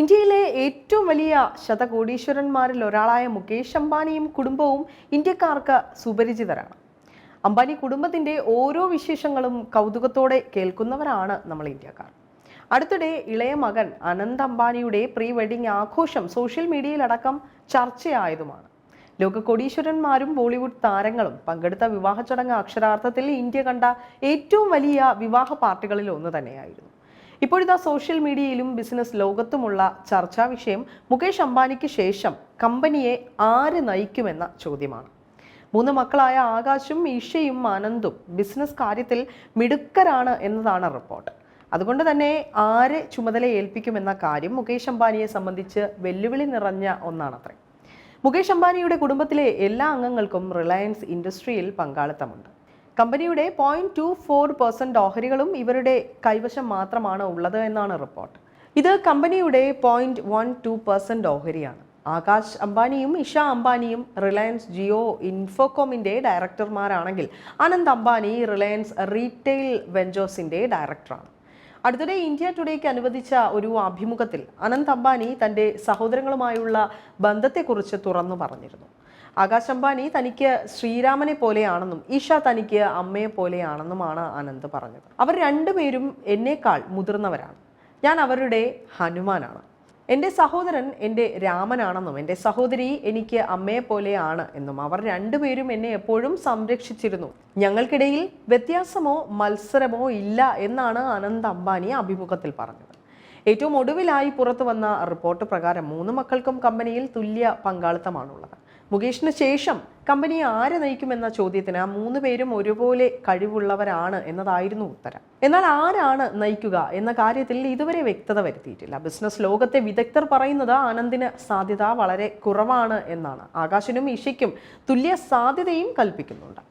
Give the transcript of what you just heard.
ഇന്ത്യയിലെ ഏറ്റവും വലിയ ശതകോടീശ്വരന്മാരിൽ ഒരാളായ മുകേഷ് അംബാനിയും കുടുംബവും ഇന്ത്യക്കാർക്ക് സുപരിചിതരാണ്. അംബാനി കുടുംബത്തിന്റെ ഓരോ വിശേഷങ്ങളും കൗതുകത്തോടെ കേൾക്കുന്നവരാണ് നമ്മൾ ഇന്ത്യക്കാർ. അടുത്തിടെ ഇളയ മകൻ അനന്ത് അംബാനിയുടെ പ്രീ വെഡിങ് ആഘോഷം സോഷ്യൽ മീഡിയയിലടക്കം ചർച്ചയായതുമാണ്. ലോക കോടീശ്വരന്മാരും ബോളിവുഡ് താരങ്ങളും പങ്കെടുത്ത വിവാഹ ചടങ്ങ് അക്ഷരാർത്ഥത്തിൽ ഇന്ത്യ കണ്ട ഏറ്റവും വലിയ വിവാഹ പാർട്ടികളിൽ ഒന്ന് തന്നെയായിരുന്നു. ഇപ്പോഴിതാ സോഷ്യൽ മീഡിയയിലും ബിസിനസ് ലോകത്തുമുള്ള ചർച്ചാ വിഷയം മുകേഷ് അംബാനിക്ക് ശേഷം കമ്പനിയെ ആര് നയിക്കുമെന്ന ചോദ്യമാണ്. മൂന്ന് മക്കളായ ആകാശും ഈഷയും ആനന്ദും ബിസിനസ് കാര്യത്തിൽ മിടുക്കരാണ് എന്നതാണ് റിപ്പോർട്ട്. അതുകൊണ്ട് തന്നെ ആരെ ചുമതല ഏൽപ്പിക്കുമെന്ന കാര്യം മുകേഷ് അംബാനിയെ സംബന്ധിച്ച് വെല്ലുവിളി നിറഞ്ഞ ഒന്നാണത്രേ. മുകേഷ് അംബാനിയുടെ കുടുംബത്തിലെ എല്ലാ അംഗങ്ങൾക്കും റിലയൻസ് ഇൻഡസ്ട്രിയിൽ പങ്കാളിത്തമുണ്ട്. കമ്പനിയുടെ പോയിന്റ് ടു ഫോർ പെർസെന്റ് ഓഹരികളും ഇവരുടെ കൈവശം മാത്രമാണ് ഉള്ളത് എന്നാണ് റിപ്പോർട്ട് ഇത് കമ്പനിയുടെ പോയിന്റ് വൺ ടു പെർസെന്റ് ഓഹരിയാണ്. ആകാശ് അംബാനിയും ഇഷ അംബാനിയും റിലയൻസ് ജിയോ ഇൻഫോകോമിന്റെ ഡയറക്ടർമാരാണെങ്കിൽ അനന്ത് അംബാനി റിലയൻസ് റീറ്റെയിൽ വെഞ്ചേഴ്സിന്റെ ഡയറക്ടറാണ്. അടുത്തിടെ ഇന്ത്യ ടുഡേക്ക് അനുവദിച്ച ഒരു അഭിമുഖത്തിൽ അനന്ത് അംബാനി തന്റെ സഹോദരങ്ങളുമായുള്ള ബന്ധത്തെക്കുറിച്ച് തുറന്നു പറഞ്ഞിരുന്നു. ആകാശ് അംബാനി തനിക്ക് ശ്രീരാമനെ പോലെയാണെന്നും ഈഷ തനിക്ക് അമ്മയെ പോലെയാണെന്നുമാണ് അനന്ത് പറഞ്ഞത്. അവർ രണ്ടുപേരും എന്നേക്കാൾ മുതിർന്നവരാണ്. ഞാൻ അവരുടെ ഹനുമാനാണ്. എന്റെ സഹോദരൻ എന്റെ രാമനാണെന്നും എന്റെ സഹോദരി എനിക്ക് അമ്മയെ പോലെയാണ് എന്നും അവർ രണ്ടുപേരും എന്നെ എപ്പോഴും സംരക്ഷിച്ചിരുന്നു. ഞങ്ങൾക്കിടയിൽ വ്യത്യാസമോ മത്സരമോ ഇല്ല എന്നാണ് അനന്ത് അംബാനി അഭിമുഖത്തിൽ പറഞ്ഞത്. ഏറ്റവും ഒടുവിലായി പുറത്തു വന്ന റിപ്പോർട്ട് പ്രകാരം മൂന്ന് മക്കൾക്കും കമ്പനിയിൽ തുല്യ പങ്കാളിത്തമാണുള്ളത്. മുകേഷിന് ശേഷം കമ്പനിയെ ആര് നയിക്കുമെന്ന ചോദ്യത്തിന് ആ മൂന്ന് പേരും ഒരുപോലെ കഴിവുള്ളവരാണ് എന്നതായിരുന്നു ഉത്തരം. എന്നാൽ ആരാണ് നയിക്കുക എന്ന കാര്യത്തിൽ ഇതുവരെ വ്യക്തത വരുത്തിയിട്ടില്ല. ബിസിനസ് ലോകത്തെ വിദഗ്ധർ പറയുന്നത് ആനന്ദിന് സാധ്യത വളരെ കുറവാണ് എന്നാണ്. ആകാശിനും ഇഷയ്ക്കും തുല്യ സാധ്യതയും കൽപ്പിക്കുന്നുണ്ട്.